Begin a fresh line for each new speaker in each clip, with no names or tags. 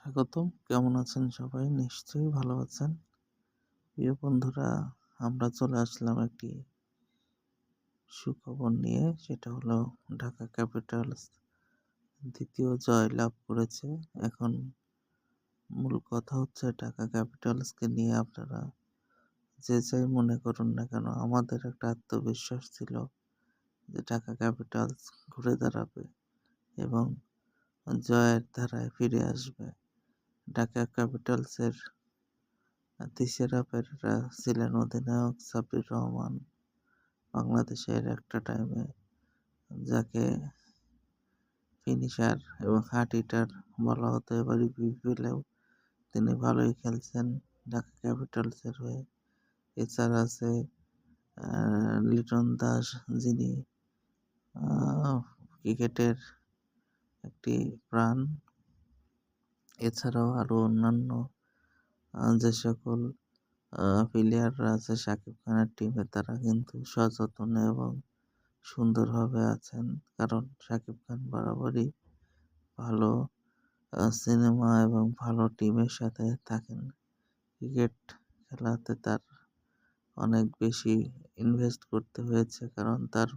স্বাগতম। কেমন আছেন সবাই? নিশ্চয়ই ভালো আছেন। প্রিয় বন্ধুরা, আমরা চলে আসলাম একটি সুখবর নিয়ে। সেটা হলো, ঢাকা ক্যাপিটালস দ্বিতীয় জয় লাভ করেছে। এখন মূল কথা হচ্ছে, ঢাকা ক্যাপিটালসকে নিয়ে আপনারা যে যাই মনে করুন না কেন, আমাদের একটা আত্মবিশ্বাস ছিল যে ঢাকা ক্যাপিটালস ঘুরে দাঁড়াবে এবং জয়ের ধারায় ফিরে আসবে। ঢাকা ক্যাপিটালসের তিসেরা পেরেরা ছিলেন অধিনায়ক সাব্বির রহমান। বাংলাদেশের একটা টাইমে যাকে ফিনিশার এবং হার্ট হিটার বলা হতো এবারই বিপিএলেও তিনি ভালোই খেলছেন ঢাকা ক্যাপিটালসের হয়ে। এছাড়া আছে লিটন দাস যিনি ক্রিকেটের একটি প্রাণ। এছাড়াও আরও অন্যান্য যে সকল প্লেয়াররা আছে শাকিব খানের টিমে তারা কিন্তু সযত্নে এবং সুন্দরভাবে আছেন। কারণ শাকিব খান বরাবরই ভালো সিনেমা এবং ভালো টিমের সাথে থাকেন। ক্রিকেট খেলাতে তার অনেক বেশি ইনভেস্ট করতে হয়েছে, কারণ তার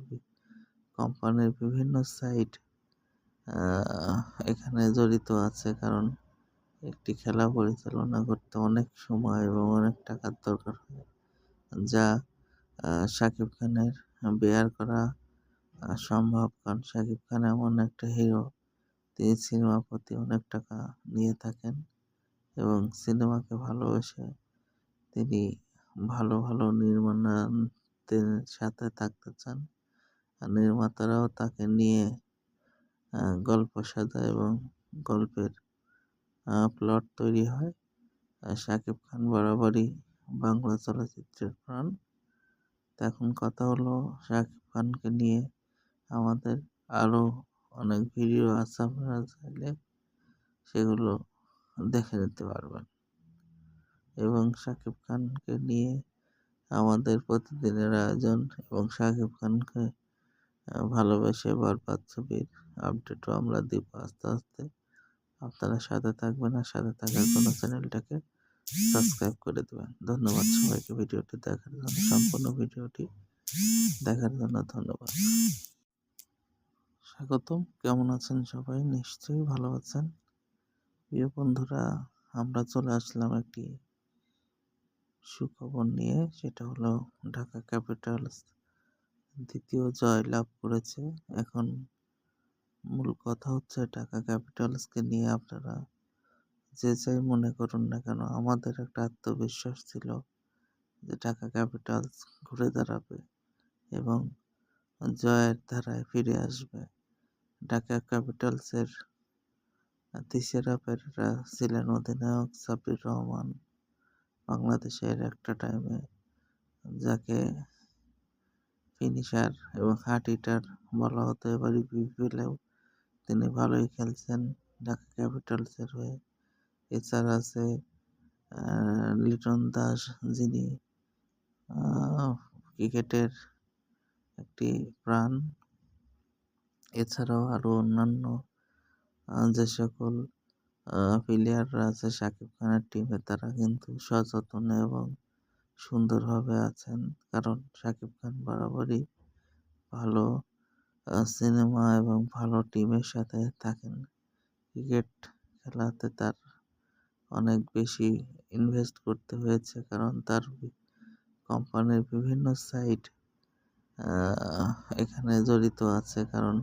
কোম্পানির বিভিন্ন সাইট এখানে জড়িত আছে। কারণ একটি খেলা পরিচালনা করতে অনেক সময় এবং অনেক টাকার দরকার হয়। যা শাকিব খানের বেয়ার করা সম্ভব কারণ শাকিব খান এমন একটা হিরো তিনি সিনেমার প্রতি অনেক টাকা নিয়ে থাকেন এবং সিনেমাকে ভালোবেসে তিনি ভালো ভালো নির্মাণের সাথে থাকতে চান। নির্মাতারাও তাকে নিয়ে গল্প সাজায় এবং গল্পের প্লট তৈরি হয়। শাকিব খান বরাবরই বাংলা চলচ্চিত্রের প্রাণ। এখন কথা হলো শাকিব খানকে নিয়ে আমাদের আরও অনেক ভিডিও আছে, আপনারা চাইলে সেগুলো দেখে নিতে পারবেন। এবং শাকিব খানকে নিয়ে আমাদের প্রতিদিনের আয়োজন এবং শাকিব খানকে ভালোবেসে বরবাদ ছবির আপডেটও আমরা দিব আস্তে আস্তে। আপনারা সাথে থাকবেন আর সাথে থাকার জন্য চ্যানেলটাকে সাবস্ক্রাইব করে দেবেন। ধন্যবাদ সবাইকে ভিডিওটি দেখার জন্য, সম্পূর্ণ ভিডিওটি দেখার জন্য ধন্যবাদ। স্বাগতম, কেমন আছেন সবাই? নিশ্চয়ই ভালো আছেন। প্রিয় বন্ধুরা, আমরা চলে আসলাম একটি সুখবর নিয়ে, সেটা হলো ঢাকা ক্যাপিটালস দ্বিতীয় জয় লাভ করেছে। এখন মূল কথা হচ্ছে ঢাকা ক্যাপিটালসকে নিয়ে আপনারা যে যাই মনে করুন না কেন, আমাদের একটা আত্মবিশ্বাস ছিল যে ঢাকা ক্যাপিটালস ঘুরে দাঁড়াবে এবং জয়ের ধারায় ফিরে আসবে। ঢাকা ক্যাপিটালসের পেরেরা ছিলেন অধিনায়ক সাবির রহমান বাংলাদেশের একটা টাইমে যাকে ফিনিশার এবং হার্ট হিটার বলা হতো। এবারই বিপিএলেও তিনি ভালোই খেলছেন ঢাকা ক্যাপিটালসের হয়ে। এছাড়া আছে লিটন দাস যিনি ক্রিকেটের একটি প্রাণ। এছাড়াও আরও অন্যান্য যে সকল প্লেয়াররা আছে, শাকিব খানের টিমে তারা কিন্তু সযত্নে এবং সুন্দরভাবে আছেন। কারণ শাকিব খান বরাবরই ভালো সিনেমা এবং ভালো টিমের সাথে থাকেন। ক্রিকেট খেলাতে তার অনেক বেশি ইনভেস্ট করতে হয়েছে, কারণ তার কোম্পানির বিভিন্ন সাইট এখানে জড়িত আছে। কারণ